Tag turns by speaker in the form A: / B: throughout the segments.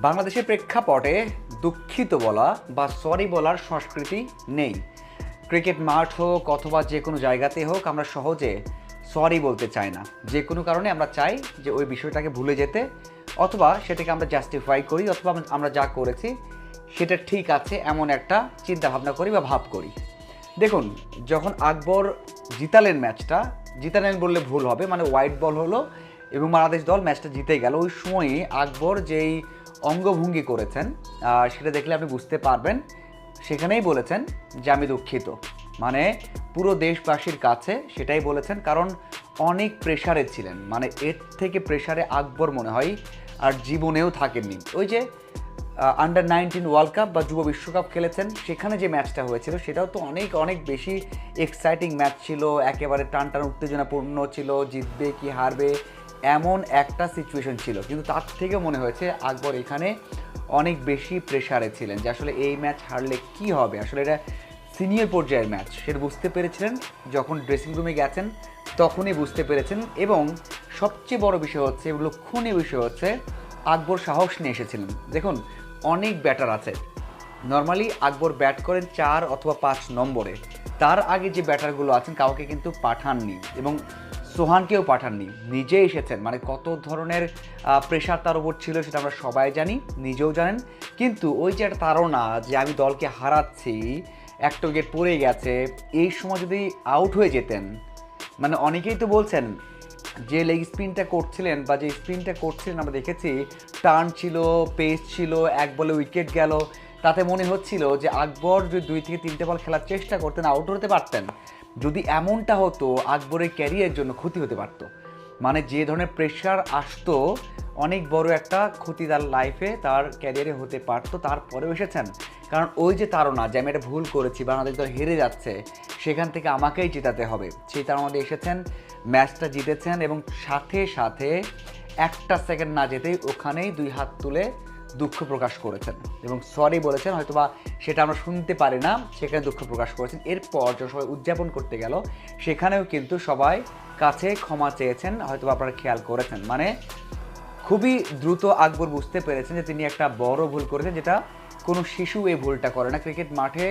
A: বাংলাদেশের প্রেক্ষাপটে দুঃখিত বলা বা সরি বলার সংস্কৃতি নেই। ক্রিকেট মাঠ হোক অথবা যে কোনো জায়গাতে হোক আমরা সহজে সরি বলতে চাই না। যে কোনো কারণে আমরা চাই যে ওই বিষয়টাকে ভুলে যেতে অথবা সেটাকে আমরা জাস্টিফাই করি অথবা আমরা- যা করেছি সেটা ঠিক আছে এমন একটা চিন্তা ভাবনা করি বা ভাব করি। দেখুন, যখন আকবর জিতালেন ম্যাচটা জিতালেন বললে ভুল হবে মানে হোয়াইট বল হলো এবং বাংলাদেশ দল ম্যাচটা জিতে গেল। ওই সময়ে আকবর যেই অঙ্গভঙ্গি করেছেন, আর সেটা দেখলে আপনি বুঝতে পারবেন। সেখানেই বলেছেন যে আমি দুঃখিত। মানে পুরো দেশবাসীর কাছে সেটাই বলেছেন, কারণ অনেক প্রেশারে ছিলেন। মানে এর থেকে প্রেশারে আকবর মনে হয়, আর জীবনেও থাকেননি। ওই যে আন্ডার নাইনটিন ওয়ার্ল্ড কাপ বা যুব বিশ্বকাপ খেলেছেন, সেখানে যে ম্যাচটা হয়েছিল, সেটাও তো অনেক অনেক বেশি এক্সাইটিং ম্যাচ ছিল। একেবারে টান টান উত্তেজনাপূর্ণ ছিল, জিতবে কি, হারবে এমন একটা সিচুয়েশন ছিল। কিন্তু তার থেকে মনে হয়েছে আকবর এখানে অনেক বেশি প্রেশারে ছিলেন যে আসলে এই ম্যাচ হারলে কি হবে? আসলে এটা সিনিয়র পর্যায়ের ম্যাচ সেটা বুঝতে পেরেছিলেন যখন ড্রেসিং রুমে গেছেন, তখনই বুঝতে পেরেছেন এবং সবচেয়ে বড় বিষয় হচ্ছে, লক্ষণীয় বিষয় হচ্ছে আকবর সাহস নিয়ে এসেছিলেন। দেখুন, অনেক ব্যাটার আছে। নর্মালি আকবর ব্যাট করেন চার অথবা পাঁচ নম্বরে। তার আগে যে ব্যাটারগুলো আছেন, কাউকে কিন্তু পাঠাননি। এবং সোহানকেও পাঠাননি। নিজে এসেছেন। মানে কত ধরনের প্রেশার তার উপর ছিল সেটা আমরা সবাই জানি, নিজেও জানেন। কিন্তু ওই যে একটা তাড়না যে আমি দলকে হারাচ্ছি, একটা উইকেট পড়ে গেছে, এই সময় যদি আউট হয়ে যেতেন মানে অনেকেই তো বলছেন যে লেগ স্পিনটা করছিলেন বা যে স্পিনটা করছিলেন আমরা দেখেছি টার্ন ছিল পেস ছিল, এক বলে উইকেট গেল। তাতে মনে হচ্ছিল যে আকবর যদি দুই থেকে তিনটে বল খেলার চেষ্টা করতেন আউট হতে পারতেন। যদি এমনটা হতো, আকবরের ক্যারিয়ারের জন্য ক্ষতি হতে পারতো। মানে যে ধরনের প্রেশার আসতো, অনেক বড় একটা ক্ষতি তার লাইফে তার ক্যারিয়ারে হতে পারতো, তারপরেও এসেছেন। কারণ ওই যে তারা যে আমি একটা ভুল করেছি, বাংলাদেশ দল হেরে যাচ্ছে, সেখান থেকে আমাকেই জেতাতে হবে। সেই তার এসেছেন ম্যাচটা জিতেছেন এবং সাথে সাথে একটা সেকেন্ড না যেতেই ওখানেই দুই হাত তুলে দুঃখ প্রকাশ করেছেন এবং সরি বলেছেন, হয়তোবা সেটা আমরা শুনতে পারি না, সেখানে দুঃখ প্রকাশ করেছেন। এরপর যখন সবাই উদযাপন করতে গেল, সেখানেও কিন্তু সবাই কাছে ক্ষমা চেয়েছেন হয়তো আপনারা খেয়াল করেছেন। মানে খুবই দ্রুত আকবর বুঝতে পেরেছেন যে তিনি একটা বড় ভুল করেছেন, যেটা কোনো শিশু এই ভুলটা করে না। ক্রিকেট মাঠে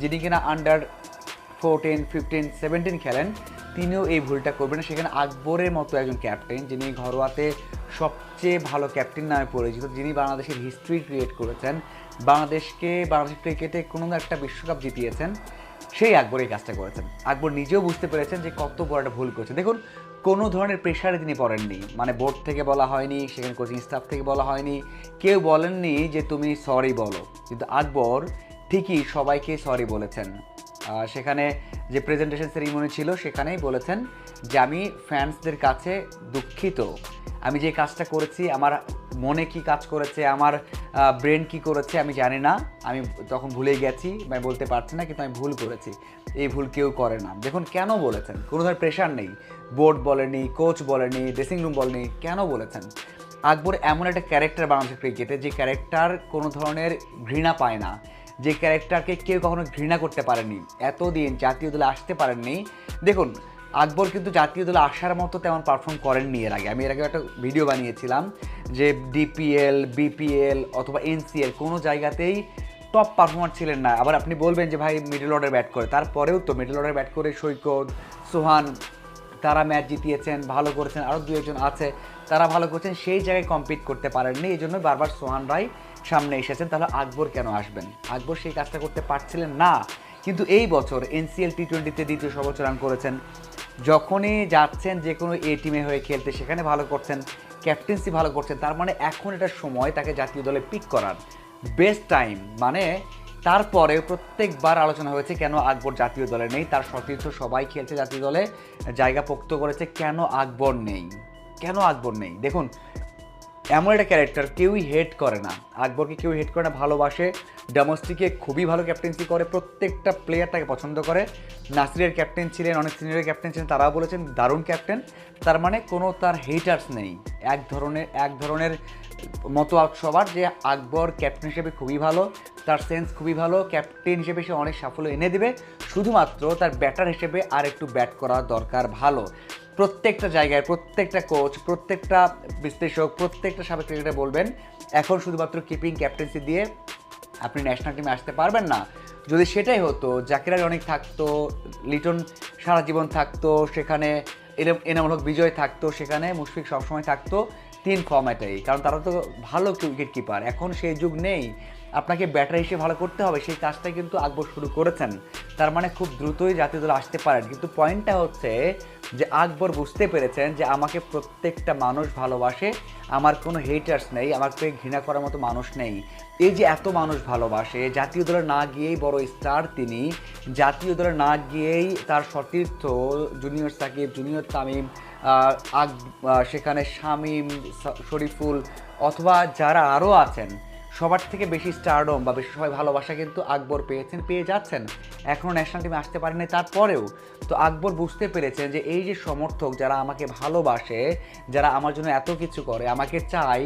A: যিনি কিনা আন্ডার ফোরটিন ফিফটিন সেভেন্টিন খেলেন তিনিও এই ভুলটা করবেন সেখানে আকবরের মতো একজন ক্যাপ্টেন যিনি ঘরোয়াতে সবচেয়ে ভালো ক্যাপ্টেন নামে পরিচিত, যিনি বাংলাদেশের হিস্ট্রি ক্রিয়েট করেছেন, বাংলাদেশকে, বাংলাদেশ ক্রিকেটে কোনো একটা বিশ্বকাপ জিতিয়েছেন, সেই আকবর এই কাজটা করেছেন। আকবর নিজেও বুঝতে পেরেছেন যে কত বড় একটা ভুল করছে দেখুন, কোনো ধরনের প্রেশারে তিনি পড়েননি। মানে বোর্ড থেকে বলা হয়নি, সেখানে কোচিং স্টাফ থেকে বলা হয়নি। কেউ বলেননি যে, তুমি সরি বলো। কিন্তু আকবর ঠিকই সবাইকে সরি বলেছেন। সেখানে যে প্রেজেন্টেশন সেরিমনি ছিল, সেখানেই বলেছেন, যে আমি ফ্যান্সদের কাছে দুঃখিত। আমি যে কাজটা করেছি, আমার মনে কি কাজ করেছে, আমার ব্রেন কি করেছে, আমি জানি না। আমি তখন ভুলে গেছি আমি বলতে পারছি না, কিন্তু আমি ভুল করেছি। এই ভুল কেউ করে না। দেখুন, কেন বলেছেন? কোনো ধরনের প্রেশার নেই। বোর্ড বলেনি কোচ বলেনি ড্রেসিং রুম বলেনি, কেন বলেছেন? আকবর এমন একটা ক্যারেক্টার বাংলাদেশের ক্রিকেটে যে ক্যারেক্টার কোনো ধরনের ঘৃণা পায় না। যে ক্যারেক্টারকে কেউ কখনো ঘৃণা করতে পারেনি। এতদিন জাতীয় দলে আসতে পারেননি। দেখুন, আকবর কিন্তু জাতীয় দলে আসার মতো তেমন পারফর্ম করেননি এর আগে। আমি এর আগে একটা ভিডিও বানিয়েছিলাম যে ডিপিএল বিপিএল অথবা এনসিএল কোনো জায়গাতেই টপ পারফর্মার ছিলেন না। আবার আপনি বলবেন যে, ভাই মিডল অর্ডার ব্যাট করে। তারপরেও তো মিডল অর্ডার ব্যাট করে সৈকত, সোহান, তারা ম্যাচ জিতিয়েছেন, ভালো করেছেন আরও দু একজন আছে, তারা ভালো করছেন, সেই জায়গায় কম্পিট করতে পারেননি। এই জন্য বারবার সোহান রাই সামনে এসেছেন, তাহলে আকবর কেন আসবেন? আকবর সেই কাজটা করতে পারছিলেন না, কিন্তু এই বছর এনসিএল টি টোয়েন্টিতে দ্বিতীয় সর্বোচ্চ করেছেন। যখনই যাচ্ছেন যে কোনো এ টিমে হয়ে খেলতে, সেখানে ভালো করছেন ক্যাপ্টেন্সি ভালো করছেন, তার মানে এখন এটা সময় তাকে জাতীয় দলে পিক করার। বেস্ট টাইম মানে তারপরে প্রত্যেকবার আলোচনা হয়েছে কেন আকবর জাতীয় দলে নেই, তার সতীর্থ সবাই খেলছে জাতীয় দলে, জায়গা পোক্ত করেছে, কেন আকবর নেই? কেন আকবর নেই? দেখুন এমন একটা ক্যারেক্টার কেউই হেট করে না। আকবরকে কেউ হেট করে না, ভালোবাসে। ডোমেস্টিকে খুবই ভালো ক্যাপ্টেন্সি করে, প্রত্যেকটা প্লেয়ার তাকে পছন্দ করে। নাসিরের ক্যাপ্টেন ছিলেন, অনেক সিনিয়র ক্যাপ্টেন ছিলেন, তারাও বলেছেন, দারুণ ক্যাপ্টেন তার মানে কোনো তার হেটার্স নেই। এক ধরনের এক ধরনের মতো সবার যে আকবর ক্যাপ্টেন হিসেবে খুবই ভালো, তার সেন্স খুবই ভালো ক্যাপ্টেন হিসেবে সে অনেক সাফল্য এনে দেবে। শুধুমাত্র তার ব্যাটার হিসেবে আর একটু ব্যাট করা দরকার ভালো। প্রত্যেকটা জায়গায়, প্রত্যেকটা কোচ প্রত্যেকটা বিশ্লেষক, প্রত্যেকটা সাবেক ক্রিকেটার বলবেন, এখন শুধুমাত্র কিপিং ক্যাপ্টেন্সি দিয়ে আপনি ন্যাশনাল টিমে আসতে পারবেন না। যদি সেটাই হতো, জাকির অনেক থাকতো, লিটন সারা জীবন থাকতো, সেখানে এনামূল হক বিজয় থাকতো, সেখানে মুশফিক সবসময় থাকতো, তিন ফর্ম্যাটেই কারণ তারা তো ভালো উইকেট কিপার এখন সেই যুগ নেই। আপনাকে ব্যাটার হিসেবে ভালো করতে হবে, সেই কাজটা কিন্তু আকবর শুরু করেছেন। তার মানে খুব দ্রুতই জাতীয় দলে আসতে পারেন। কিন্তু পয়েন্টটা হচ্ছে যে আকবর বুঝতে পেরেছেন যে আমাকে প্রত্যেকটা মানুষ ভালোবাসে, আমার কোনো হেটার্স নেই, আমাকে ঘৃণা করার মতো মানুষ নেই। এই যে এত মানুষ ভালোবাসে, জাতীয় দলে না গিয়েই বড় স্টার তিনি, জাতীয় দলে না গিয়েই তার সতীর্থ জুনিয়র সাকিব জুনিয়র তামিম আক সেখানে শামিম শরীফুল, অথবা যারা আরও আছেন সবার থেকে বেশি স্টারডম বা বেশি সবাই ভালোবাসা কিন্তু আকবর পেয়েছেন, পেয়ে যাচ্ছেন। এখনও ন্যাশনাল টিমে আসতে পারেনি তারপরেও। তো আকবর বুঝতে পেরেছেন যে এই যে সমর্থক যারা আমাকে ভালোবাসে, যারা আমার জন্য এত কিছু করে, আমাকে চাই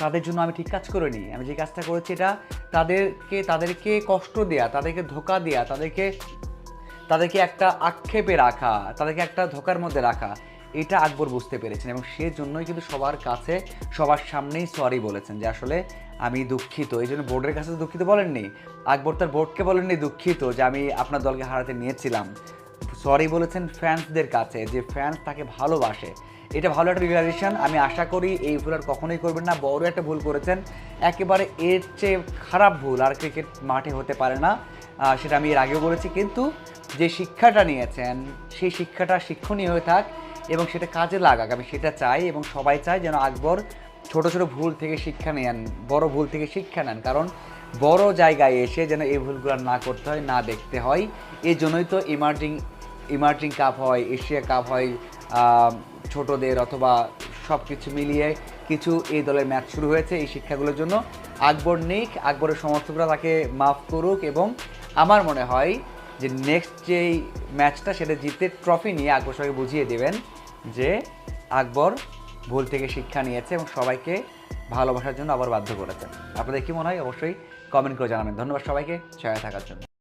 A: তাদের জন্য আমি ঠিক কাজ করিনি আমি যে কাজটা করেছি এটা তাদেরকে তাদেরকে কষ্ট দেয়া, তাদেরকে ধোকা দেয়া, তাদেরকে তাদেরকে একটা আক্ষেপে রাখা, তাদেরকে একটা ধোকার মধ্যে রাখা, এটা আকবর বুঝতে পেরেছেন এবং সেজন্যই কিন্তু সবার কাছে, সবার সামনেই সরি বলেছেন যে আসলে আমি দুঃখিত। এই জন্য বোর্ডের কাছে দুঃখিত বলেননি। আকবর তার বোর্ডকে বলেননি দুঃখিত যে আমি আপনার দলকে হারাতে নিয়েছিলাম। সরি বলেছেন ফ্যান্সদের কাছে যে ফ্যান্স তাকে ভালোবাসে। এটা ভালো একটা রিয়েলাইজেশন আমি আশা করি এই ভুল আর কখনোই করবেন না। বড় একটা ভুল করেছেন। একেবারে এর চেয়ে খারাপ ভুল আর ক্রিকেট মাঠে হতে পারে না। সেটা আমি এর আগেও বলেছি। কিন্তু যে শিক্ষাটা নিয়েছেন, সেই শিক্ষাটা শিক্ষণীয় হয়ে থাক এবং সেটা কাজে লাগাক। আমি সেটা চাই এবং সবাই চায় যেন আকবর ছোট ছোট ভুল থেকে শিক্ষা নেন, বড় ভুল থেকে শিক্ষা নেন। কারণ বড় জায়গায় এসে যেন এই ভুলগুলো না করতে হয়, না দেখতে হয়। এই জন্যই তো ইমার্জিং ইমার্জিং কাপ হয়, এশিয়া কাপ হয় ছোটদের অথবা সব কিছু মিলিয়ে কিছু এই দলের ম্যাচ শুরু হয়েছে এই শিক্ষাগুলোর জন্য। আকবর নিক, আকবরের সমর্থকরা তাকে মাফ করুক এবং আমার মনে হয় যে নেক্সট যেই ম্যাচটা সেটা জিতে ট্রফি নিয়ে আকবর সবাইকে বুঝিয়ে দেবেন যে আকবর ভুল থেকে শিক্ষা নিয়েছে এবং সবাইকে ভালোবাসার জন্য আবার বাধ্য করেছে। আপনাদের কি মনে হয়? অবশ্যই কমেন্ট করে জানাবেন। ধন্যবাদ সবাইকে। সহায় থাকার জন্য।